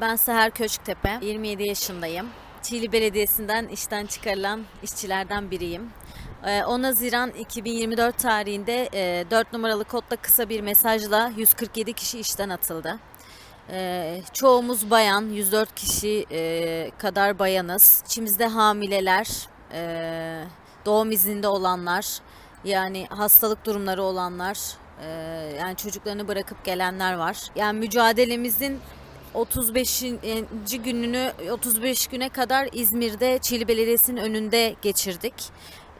Ben Seher Köşktepe, 27 yaşındayım. Çiğli Belediyesi'nden işten çıkarılan işçilerden biriyim. Ee, 10 Haziran 2024 tarihinde e, 4 numaralı kodla kısa bir mesajla 147 kişi işten atıldı. Ee, Çoğumuz bayan, 104 kişi e, kadar bayanız. İçimizde hamileler, e, doğum izninde olanlar, yani hastalık durumları olanlar, e, yani çocuklarını bırakıp gelenler var. Yani mücadelemizin 35. gününü 35 güne kadar İzmir'de Çiğli Belediyesi'nin önünde geçirdik.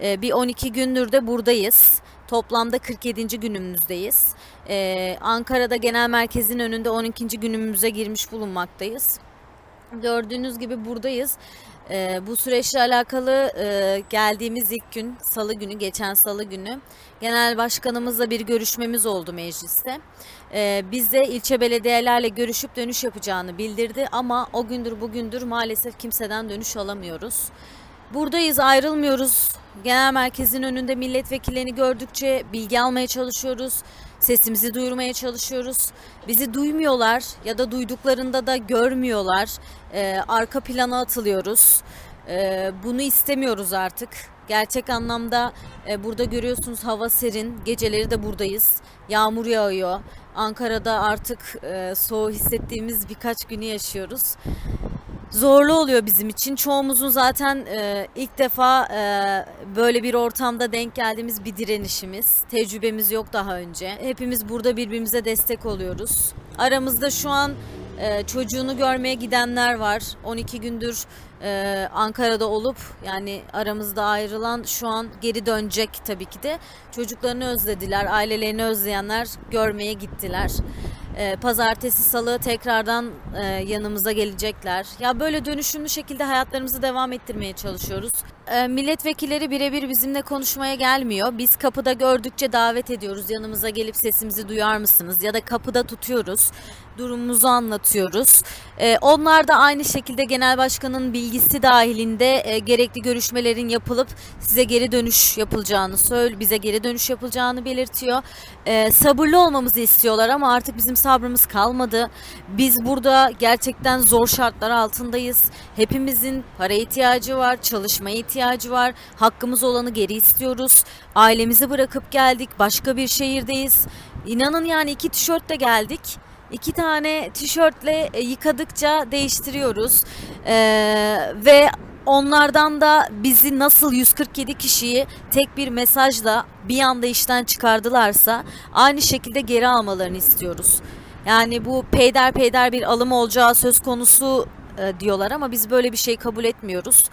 Ee, Bir 12 gündür de buradayız. Toplamda 47. günümüzdeyiz. Ee, Ankara'da genel merkezin önünde 12. günümüze girmiş bulunmaktayız. Gördüğünüz gibi buradayız. Ee, bu süreçle alakalı e, geldiğimiz ilk gün salı günü, geçen salı günü genel başkanımızla bir görüşmemiz oldu mecliste. Ee, bize ilçe belediyelerle görüşüp dönüş yapacağını bildirdi ama o gündür bugündür maalesef kimseden dönüş alamıyoruz. Buradayız, ayrılmıyoruz. Genel merkezin önünde milletvekillerini gördükçe bilgi almaya çalışıyoruz. Sesimizi duyurmaya çalışıyoruz. Bizi duymuyorlar ya da duyduklarında da görmüyorlar. Ee, arka plana atılıyoruz. Ee, bunu istemiyoruz artık. Gerçek anlamda e, burada görüyorsunuz hava serin. Geceleri de buradayız. Yağmur yağıyor. Ankara'da artık e, soğuğu hissettiğimiz birkaç günü yaşıyoruz zorlu oluyor bizim için. Çoğumuzun zaten e, ilk defa e, böyle bir ortamda denk geldiğimiz bir direnişimiz. Tecrübemiz yok daha önce. Hepimiz burada birbirimize destek oluyoruz. Aramızda şu an e, çocuğunu görmeye gidenler var. 12 gündür e, Ankara'da olup yani aramızda ayrılan şu an geri dönecek tabii ki de. Çocuklarını özlediler, ailelerini özleyenler görmeye gittiler. E, Pazartesi, salı tekrardan e, yanımıza gelecekler. Ya böyle dönüşümlü şekilde hayatlarımızı devam ettirmeye çalışıyoruz. E, Milletvekilleri birebir bizimle konuşmaya gelmiyor. Biz kapıda gördükçe davet ediyoruz. Yanımıza gelip sesimizi duyar mısınız? Ya da kapıda tutuyoruz. Durumumuzu anlatıyoruz. E, Onlar da aynı şekilde genel başkanın bilgisi dahilinde e, gerekli görüşmelerin yapılıp size geri dönüş yapılacağını söyle, bize geri dönüş yapılacağını belirtiyor. E, sabırlı olmamızı istiyorlar ama artık bizim sabrımız kalmadı. Biz burada gerçekten zor şartlar altındayız. Hepimizin para ihtiyacı var, çalışmaya ihtiyacı var. Hakkımız olanı geri istiyoruz. Ailemizi bırakıp geldik. Başka bir şehirdeyiz. İnanın yani iki tişörtle geldik. İki tane tişörtle e, yıkadıkça değiştiriyoruz. Ee, ve onlardan da bizi nasıl 147 kişiyi tek bir mesajla bir anda işten çıkardılarsa aynı şekilde geri almalarını istiyoruz. Yani bu peyder bir alım olacağı söz konusu e, diyorlar ama biz böyle bir şey kabul etmiyoruz.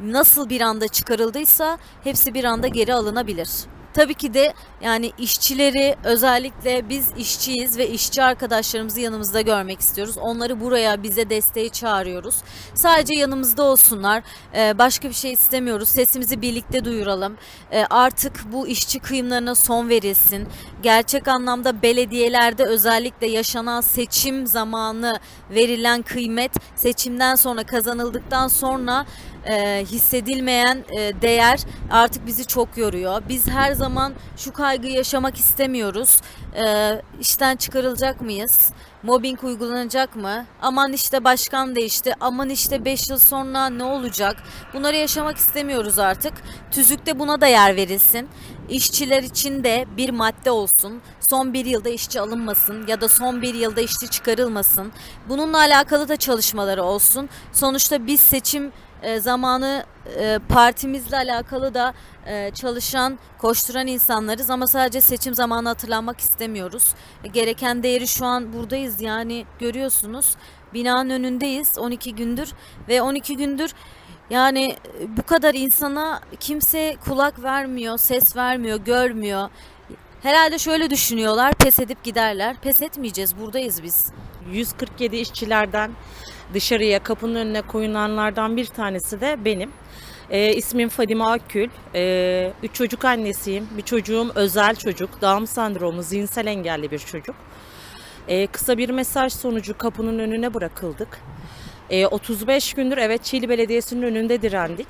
Nasıl bir anda çıkarıldıysa hepsi bir anda geri alınabilir. Tabii ki de yani işçileri özellikle biz işçiyiz ve işçi arkadaşlarımızı yanımızda görmek istiyoruz. Onları buraya bize desteğe çağırıyoruz. Sadece yanımızda olsunlar. Ee, başka bir şey istemiyoruz. Sesimizi birlikte duyuralım. Ee, artık bu işçi kıyımlarına son verilsin. Gerçek anlamda belediyelerde özellikle yaşanan seçim zamanı verilen kıymet seçimden sonra kazanıldıktan sonra e, hissedilmeyen e, değer artık bizi çok yoruyor. Biz her zaman şu kaygıyı yaşamak istemiyoruz. E, işten çıkarılacak mıyız? Mobbing uygulanacak mı? Aman işte başkan değişti. Aman işte 5 yıl sonra ne olacak? Bunları yaşamak istemiyoruz artık. Tüzükte buna da yer verilsin. İşçiler için de bir madde olsun. Son bir yılda işçi alınmasın ya da son bir yılda işçi çıkarılmasın. Bununla alakalı da çalışmaları olsun. Sonuçta biz seçim e, zamanı e, partimizle alakalı da e, çalışan, koşturan insanlarız ama sadece seçim zamanı hatırlanmak istemiyoruz. Gereken değeri şu an buradayız yani görüyorsunuz. Binanın önündeyiz 12 gündür ve 12 gündür yani bu kadar insana kimse kulak vermiyor, ses vermiyor, görmüyor. Herhalde şöyle düşünüyorlar, pes edip giderler. Pes etmeyeceğiz, buradayız biz. 147 işçilerden dışarıya kapının önüne koyulanlardan bir tanesi de benim. Ee, ismim Fadime Akgül. Ee, üç çocuk annesiyim. Bir çocuğum özel çocuk. Down sendromu, zihinsel engelli bir çocuk. Ee, kısa bir mesaj sonucu kapının önüne bırakıldık. Ee, 35 gündür evet Çiğli Belediyesi'nin önünde direndik.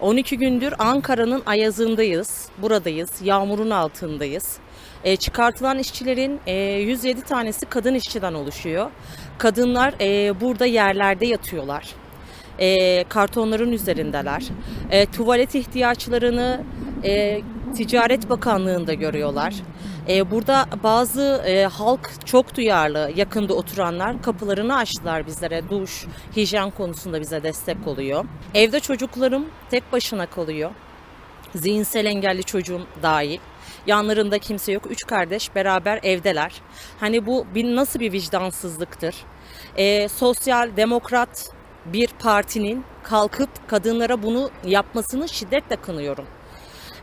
12 gündür Ankara'nın ayazındayız. Buradayız. Yağmurun altındayız. E, çıkartılan işçilerin e, 107 tanesi kadın işçiden oluşuyor. Kadınlar e, burada yerlerde yatıyorlar. E, kartonların üzerindeler. E, tuvalet ihtiyaçlarını e, Ticaret Bakanlığı'nda görüyorlar. E, burada bazı e, halk çok duyarlı, yakında oturanlar kapılarını açtılar bizlere. Duş, hijyen konusunda bize destek oluyor. Evde çocuklarım tek başına kalıyor. Zihinsel engelli çocuğum dahil. Yanlarında kimse yok. Üç kardeş beraber evdeler. Hani bu bir, nasıl bir vicdansızlıktır? Ee, sosyal demokrat bir partinin kalkıp kadınlara bunu yapmasını şiddetle kınıyorum.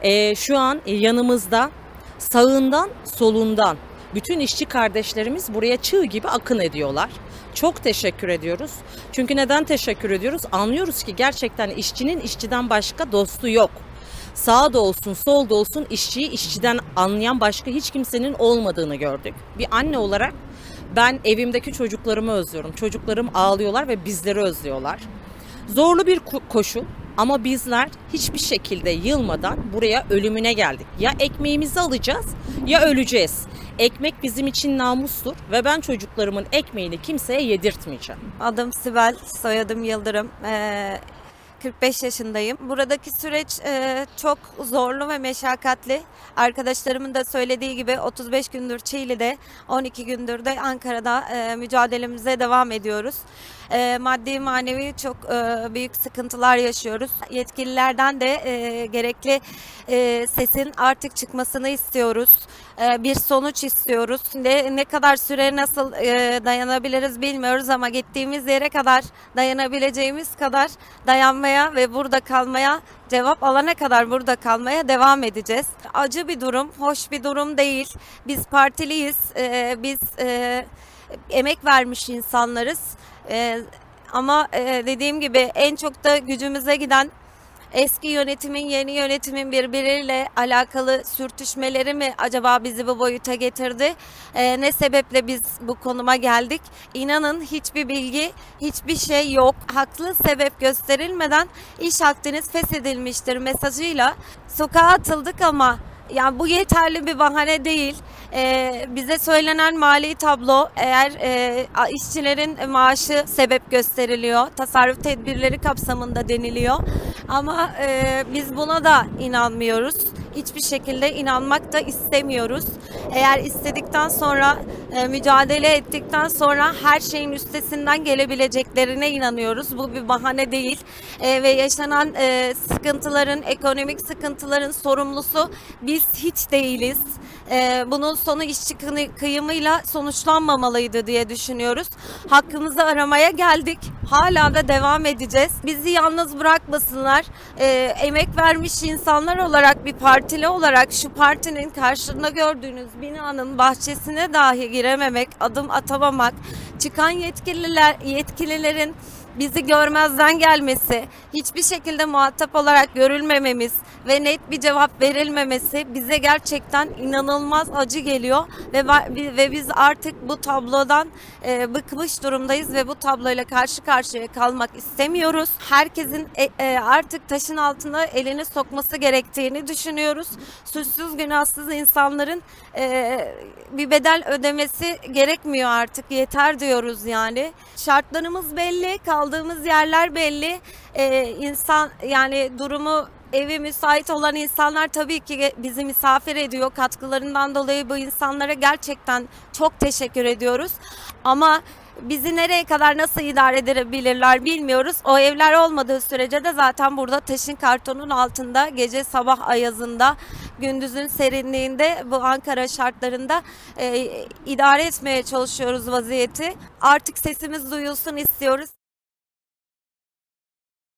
Ee, şu an yanımızda sağından solundan bütün işçi kardeşlerimiz buraya çığ gibi akın ediyorlar. Çok teşekkür ediyoruz. Çünkü neden teşekkür ediyoruz? Anlıyoruz ki gerçekten işçinin işçiden başka dostu yok. Sağda olsun, solda olsun işçiyi işçiden anlayan başka hiç kimsenin olmadığını gördük. Bir anne olarak ben evimdeki çocuklarımı özlüyorum. Çocuklarım ağlıyorlar ve bizleri özlüyorlar. Zorlu bir ko- koşul ama bizler hiçbir şekilde yılmadan buraya ölümüne geldik. Ya ekmeğimizi alacağız ya öleceğiz. Ekmek bizim için namustur ve ben çocuklarımın ekmeğini kimseye yedirtmeyeceğim. Adım Sibel, soyadım Yıldırım. Ee, 45 yaşındayım. Buradaki süreç e, çok zorlu ve meşakkatli. Arkadaşlarımın da söylediği gibi 35 gündür Çiğli'de, 12 gündür de Ankara'da e, mücadelemize devam ediyoruz. E, maddi manevi çok e, büyük sıkıntılar yaşıyoruz. Yetkililerden de e, gerekli e, sesin artık çıkmasını istiyoruz. E, bir sonuç istiyoruz. Ne, ne kadar süre nasıl e, dayanabiliriz bilmiyoruz ama gittiğimiz yere kadar dayanabileceğimiz kadar dayanmaya ve burada kalmaya cevap alana kadar burada kalmaya devam edeceğiz. Acı bir durum, hoş bir durum değil. Biz partiliyiz, e, biz e, emek vermiş insanlarız. E, ama e, dediğim gibi en çok da gücümüze giden eski yönetimin yeni yönetimin birbiriyle alakalı sürtüşmeleri mi acaba bizi bu boyuta getirdi? Ee, ne sebeple biz bu konuma geldik? İnanın hiçbir bilgi, hiçbir şey yok. Haklı sebep gösterilmeden iş hakkınız feshedilmiştir mesajıyla sokağa atıldık ama yani bu yeterli bir bahane değil. Ee, bize söylenen mali tablo eğer e, işçilerin maaşı sebep gösteriliyor, tasarruf tedbirleri kapsamında deniliyor. Ama e, biz buna da inanmıyoruz. Hiçbir şekilde inanmak da istemiyoruz. Eğer istedikten sonra, e, mücadele ettikten sonra her şeyin üstesinden gelebileceklerine inanıyoruz. Bu bir bahane değil. E, ve yaşanan e, sıkıntıların, ekonomik sıkıntıların sorumlusu biz hiç değiliz. E, bunun sonu işçi kıyımıyla sonuçlanmamalıydı diye düşünüyoruz. Hakkımızı aramaya geldik. Hala da devam edeceğiz. Bizi yalnız bırakmasınlar. E, emek vermiş insanlar olarak bir partili olarak şu partinin karşında gördüğünüz binanın bahçesine dahi girememek, adım atamamak, çıkan yetkililer yetkililerin bizi görmezden gelmesi, hiçbir şekilde muhatap olarak görülmememiz ve net bir cevap verilmemesi bize gerçekten inanılmaz acı geliyor ve ve biz artık bu tablodan e, bıkmış durumdayız ve bu tabloyla karşı karşıya kalmak istemiyoruz. Herkesin e, e, artık taşın altına elini sokması gerektiğini düşünüyoruz. Suçsuz günahsız insanların e, bir bedel ödemesi gerekmiyor artık yeter diyoruz yani. Şartlarımız belli, kaldığımız yerler belli. E, insan yani durumu evi müsait olan insanlar tabii ki bizi misafir ediyor. Katkılarından dolayı bu insanlara gerçekten çok teşekkür ediyoruz. Ama bizi nereye kadar nasıl idare edebilirler bilmiyoruz. O evler olmadığı sürece de zaten burada taşın kartonun altında gece sabah ayazında gündüzün serinliğinde bu Ankara şartlarında e, idare etmeye çalışıyoruz vaziyeti. Artık sesimiz duyulsun istiyoruz.